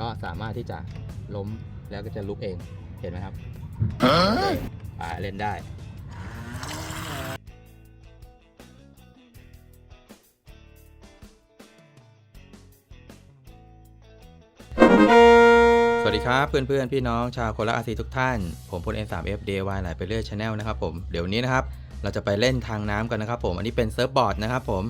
ก็สามารถที่จะล้มแล้วก็จะลุกเองเห็นไหมครับอ่าเล่นได้สวัสดีครับเพื่อนเพื่อนๆพี่น้องชาวโคราชอาซีทุกท่าน ผมพล N3F DIY หลายไปเรื่อยชาแนลนะครับผมเดี๋ยวนี้นะครับ เราจะไปเล่นทางน้ำกันนะครับผมอันนี้เป็นเซิร์ฟบอร์ดนะครับผม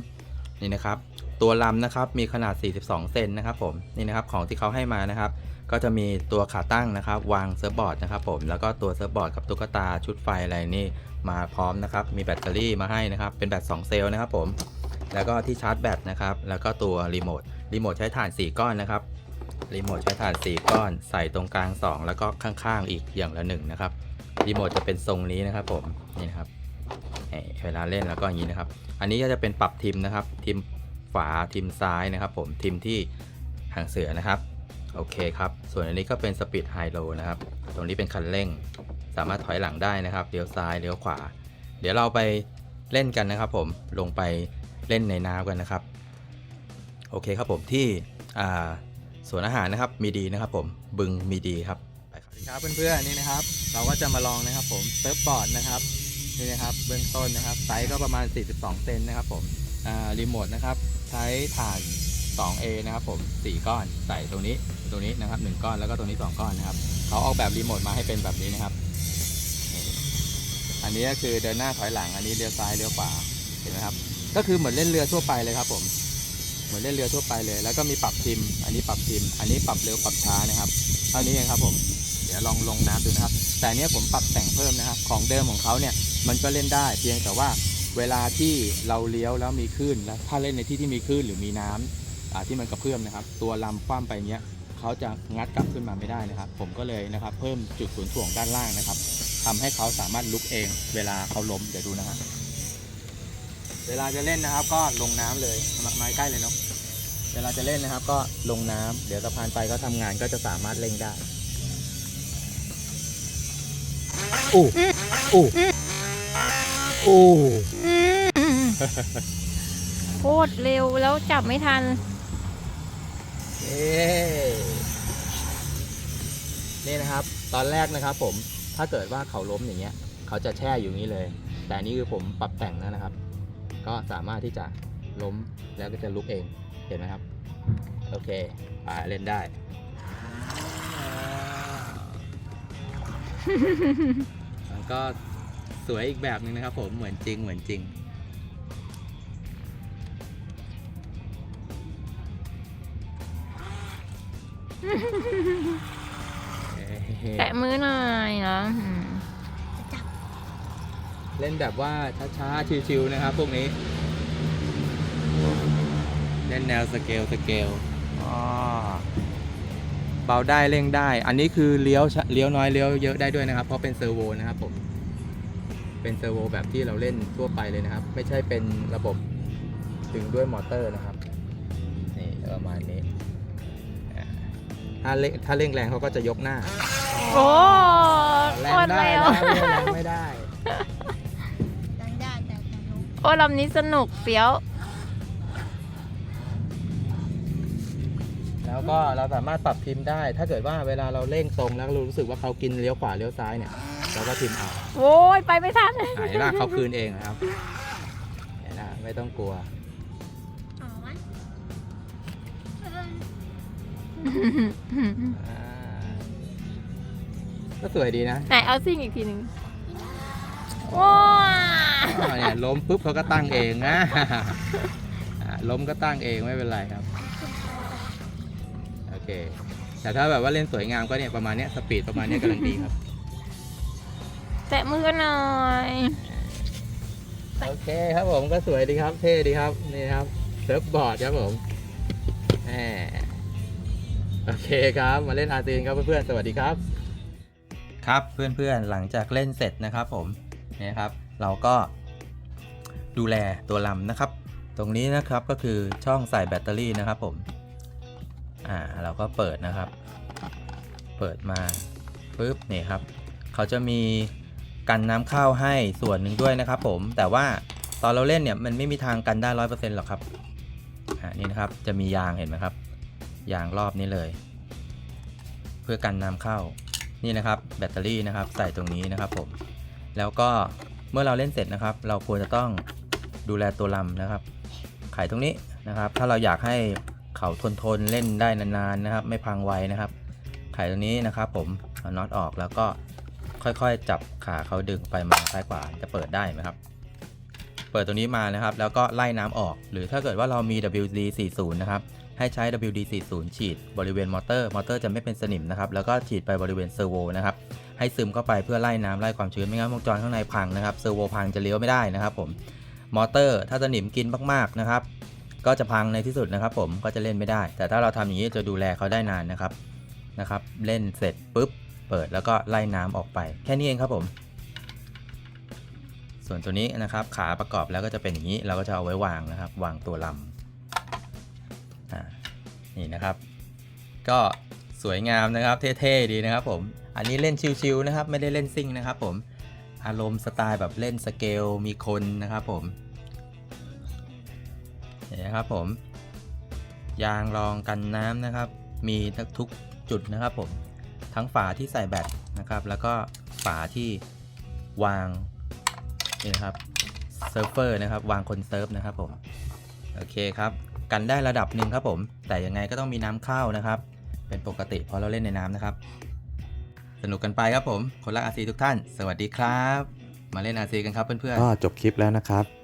นี่นะครับ ตัวลำนะครับมีขนาด 42 เซนนะครับผมนี่นะครับของที่เขาให้มานะครับ ก็จะมีตัวขาตั้งนะครับ วางเซิร์ฟบอร์ดนะครับผมแล้วก็ตัวเซิร์ฟบอร์ดกับตุ๊กตาชุดไฟอะไรนี่มาพร้อมนะครับมีแบตเตอรี่มาให้นะครับเป็นแบต2เซลล์นะครับผมแล้วก็ที่ชาร์จแบตนะครับแล้วก็ตัวรีโมทรีโมทใช้ถ่าน 4 ก้อนนะครับรีโมทใช้ถ่าน 4 ก้อน ใส่ตรงกลาง 2 แล้วก็ข้างๆ อีกอย่างละ1นะครับรีโมทจะเป็นทรงนี้นะครับผมนี่นะครับเวลาเล่นแล้วก็อย่างนี้นะครับ อันนี้ก็จะเป็นปรับทิมนะครับทิม ฝาทิมซ้ายนะครับ ผมทิมที่หางเสือนะครับ โอเคครับ ส่วนอันนี้ก็เป็นสปีดไฮโลนะครับ ตรงนี้เป็นคันเร่ง สามารถถอยหลังได้นะครับเลี้ยวซ้ายเลี้ยวขวา เดี๋ยวเราไปเล่นกันนะครับ ผมลงไปเล่นในน้ำกันนะครับ โอเคครับผมที่สวนอาหารนะครับมีดีนะครับ ผมบึงมีดีครับไปครับครับเพื่อนๆนี่นะครับ เราก็จะมาลองนะครับ ผมเซิร์ฟบอร์ดนะครับนี่นะครับเบื้องต้นนะครับไซส์ก็ประมาณ 42 เซนนะครับ ผมรีโมทนะครับ ใช้ถ่าน 2A นะครับผม4ก้อนใส่ตรงนี้ตรงนี้นะครับ1ก้อนแล้วก็ตรงนี้ 2 ก้อนนะครับ เขาออกแบบรีโมทมาให้เป็นแบบนี้นะครับ อันนี้ก็คือเดินหน้าถอยหลัง อันนี้เลี้ยวซ้ายเลี้ยวขวาเห็นไหมครับ ก็คือเหมือนเล่นเรือทั่วไปเลยครับ ผม เหมือนเล่นเรือทั่วไปเลย แล้วก็มีปรับทิม อันนี้ปรับทิม อันนี้ปรับเร็วปรับช้านะครับ เท่านี้เองครับ ผม เดี๋ยวลองลงน้ำดูนะครับ แต่เนี้ยผมปรับแต่งเพิ่มนะครับ ของเดิมของเขาเนี่ยมันก็เล่นได้ เพียงแต่ว่า เวลาที่เราเลี้ยวแล้วมีคลื่นแล้วถ้าเล่นในที่ที่มีคลื่นหรือมีน้ำอ่าที่มันกระเพื่อมนะครับ ตัวลำคว่ำไปเนี้ยเขาจะงัดกลับขึ้นมาไม่ได้นะครับ ผมก็เลยนะครับ เพิ่มจุดศูนย์ถ่วงด้านล่างนะครับทำให้เขาสามารถลุกเอง เวลาเขาล้มเดี๋ยวดูนะฮะเวลาจะเล่นนะครับ ก็ลงน้ำเลยมามาใกล้เลยเนาะเวลาจะเล่นนะครับ ก็ลงน้ำเดี๋ยวสะพานไปเขาทำงานก็จะสามารถเล่นได้อู้อู้ อู้อืมโคตรเร็วแล้วจับไม่ทัน เย้นี่นะครับ ตอนแรกนะครับ ผม ถ้าเกิดว่าเขาล้มอย่างเงี้ย เขาจะแช่อยู่อย่างนี้เลย แต่อันนี่คือผมปรับแต่งแล้วนะครับ ก็สามารถที่จะล้มแล้วก็จะลุกเอง เห็นไหมครับ โอเคอ่าเล่นได้ มันก็ สวยอีกแบบหนึ่งนะครับผมเหมือนจริงเหมือนจริง แตะมือหน่อยนะอืมเล่นแบบว่าช้าๆ ชิวๆนะครับ พวกนี้ เล่นแนวสเกลสเกลอ๋อเบาได้เร่งได้ อันนี้คือเลี้ยวช้าเลี้ยวน้อยเลี้ยวเยอะได้ด้วยนะครับ เพราะเป็นเซอร์โวนะครับผม เป็นเซอร์โวแบบที่เราเล่นทั่วไปเลยนะครับ ไม่ใช่เป็นระบบดึงด้วยมอเตอร์นะครับ นี่ประมาณนี้อ่าถ้าเร่งถ้าเร่งแรงเขาก็จะยกหน้าโอ้แรโคงตรได้เร็วนะเร่งแรงไม่ได้ดังได้แต่จะลุกโอ้ลำนี้สนุกเฟี้ยว แล้วก็เราสามารถปรับพิมพ์ได้ ถ้าเกิดว่าเวลาเราเร่งตรงแล้วเรารู้สึกว่าเขากินเลี้ยวขวาเลี้ยวซ้ายเนี่ย เราก็พิมพ์เอาโอ้ยไปไม่ทันหายลากเขาคืนเองนะครับเห็นนะไม่ต้องกลัว อ๋อวะเอออ่าก็สวยดีนะไหนเอาซิ่งอีกทีหนึ่งว้าอ๋อเนี่ยล้มปุ๊บเขาก็ตั้งเองนะอ่าล้มก็ตั้งเองไม่เป็นไรครับ โอเค แต่ถ้าแบบว่าเล่นสวยงามก็เนี่ยประมาณเนี้ยสปีดประมาณเนี้ยกำลังดีครับ แตะมือหน่อย โอเคครับผมก็สวยดีครับ เท่ดีครับ นี่ครับเซิร์ฟบอร์ดครับผมแหมโอเคครับ มาเล่นอาร์ตีนครับเพื่อนๆ สวัสดีครับ ครับเพื่อนๆ หลังจากเล่นเสร็จนะครับผมนี่ครับ เราก็ดูแลตัวลำนะครับ ตรงนี้นะครับก็คือช่องใส่แบตเตอรี่นะครับผม อ่าเราก็เปิดนะครับ เปิดมาปุ๊บนี่ครับ เขาจะมี กันน้ำเข้าให้ส่วนหนึ่งด้วยนะครับผมแต่ว่าตอนเราเล่นเนี่ยมันไม่มีทางกันได้ร้อยเปอร์เซ็นต์หรอกครับอ่านี่นะครับจะมียางเห็นไหมครับยางรอบนี้เลย เพื่อกันน้ำเข้านี่นะครับแบตเตอรี่นะครับใส่ตรงนี้นะครับผมแล้วก็เมื่อเราเล่นเสร็จนะครับ เราควรจะต้องดูแลตัวลำนะครับไขตรงนี้นะครับ ถ้าเราอยากให้เขาทนทนเล่นได้นานๆนะครับ ไม่พังไวนะครับ ไขตรงนี้นะครับ ผมเอาน็อตออกแล้วก็ ค่อยๆ จับขาเขาดึงไปมาซ้ายขวาจะเปิดได้ไหมครับ เปิดตัวนี้มานะครับ แล้วก็ไล่น้ำออก หรือถ้าเกิดว่าเรามี WD40 นะครับ ให้ใช้ WD40 ฉีดบริเวณมอเตอร์ มอเตอร์จะไม่เป็นสนิมนะครับ แล้วก็ฉีดไปบริเวณเซอร์โวนะครับ ให้ซึมเข้าไปเพื่อไล่น้ำไล่ความชื้น ไม่งั้นวงจรข้างในพังนะครับ เซอร์โวพังจะเลี้ยวไม่ได้นะครับ ผม มอเตอร์ถ้าสนิมกินมากๆนะครับ ก็จะพังในที่สุดนะครับ ผม ก็จะเล่นไม่ได้ แต่ถ้าเราทำอย่างนี้จะดูแลเขาได้นานนะครับ นะครับ เล่นเสร็จปุ๊บ เปิดแล้วก็ไล่น้ำออกไป แค่นี้เองครับผม ส่วนตัวนี้นะครับขาประกอบแล้วก็จะเป็นอย่างนี้ เราก็จะเอาไว้วางนะครับ วางตัวลำนี่นะครับ ก็สวยงามนะครับ เท่ๆดีนะครับผม อันนี้เล่นชิวๆนะครับ ไม่ได้เล่นซิ่งนะครับผม อารมณ์สไตล์แบบเล่นสเกลมีคนนะครับผมเห็นนะครับผม ยางรองกันน้ำนะครับ มีทุกจุดนะครับผม ทั้งฝาที่ใส่แบตนะครับ แล้วก็ฝาที่วางนี่นะครับเซิร์ฟเวอร์นะครับ วางคนเซิร์ฟนะครับผมโอเคครับ กันได้ระดับหนึ่งครับผม แต่ยังไงก็ต้องมีน้ำเข้านะครับ เป็นปกติพราะเราเล่นในน้ำนะครับ สนุกกันไปครับผม คนรักอาซีทุกท่าน สวัสดีครับ มาเล่นอาซีกันครับเพื่อนๆก็จบคลิปแล้วนะครับ